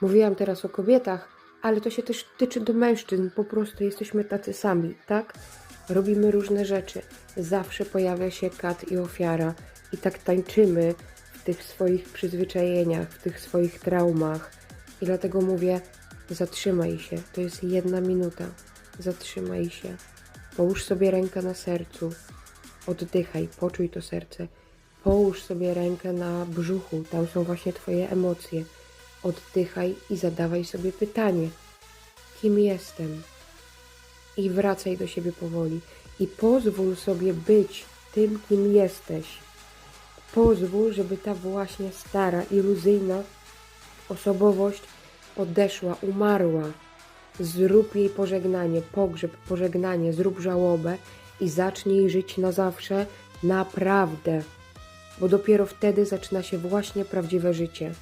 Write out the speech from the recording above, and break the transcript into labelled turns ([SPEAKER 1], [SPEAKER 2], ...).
[SPEAKER 1] Mówiłam teraz o kobietach, ale to się też tyczy do mężczyzn. Po prostu jesteśmy tacy sami, tak? Robimy różne rzeczy. Zawsze pojawia się kat i ofiara. I tak tańczymy w tych swoich przyzwyczajeniach, w tych swoich traumach. I dlatego mówię, zatrzymaj się. To jest jedna minuta. Zatrzymaj się. Połóż sobie rękę na sercu. Oddychaj, poczuj to serce. Połóż sobie rękę na brzuchu, tam są właśnie Twoje emocje. Oddychaj i zadawaj sobie pytanie: kim jestem? I wracaj do siebie powoli. I pozwól sobie być tym, kim jesteś. Pozwól, żeby ta właśnie stara, iluzyjna osobowość odeszła, umarła. Zrób jej pożegnanie, pogrzeb, pożegnanie, zrób żałobę i zacznij żyć na zawsze naprawdę. Bo dopiero wtedy zaczyna się właśnie prawdziwe życie.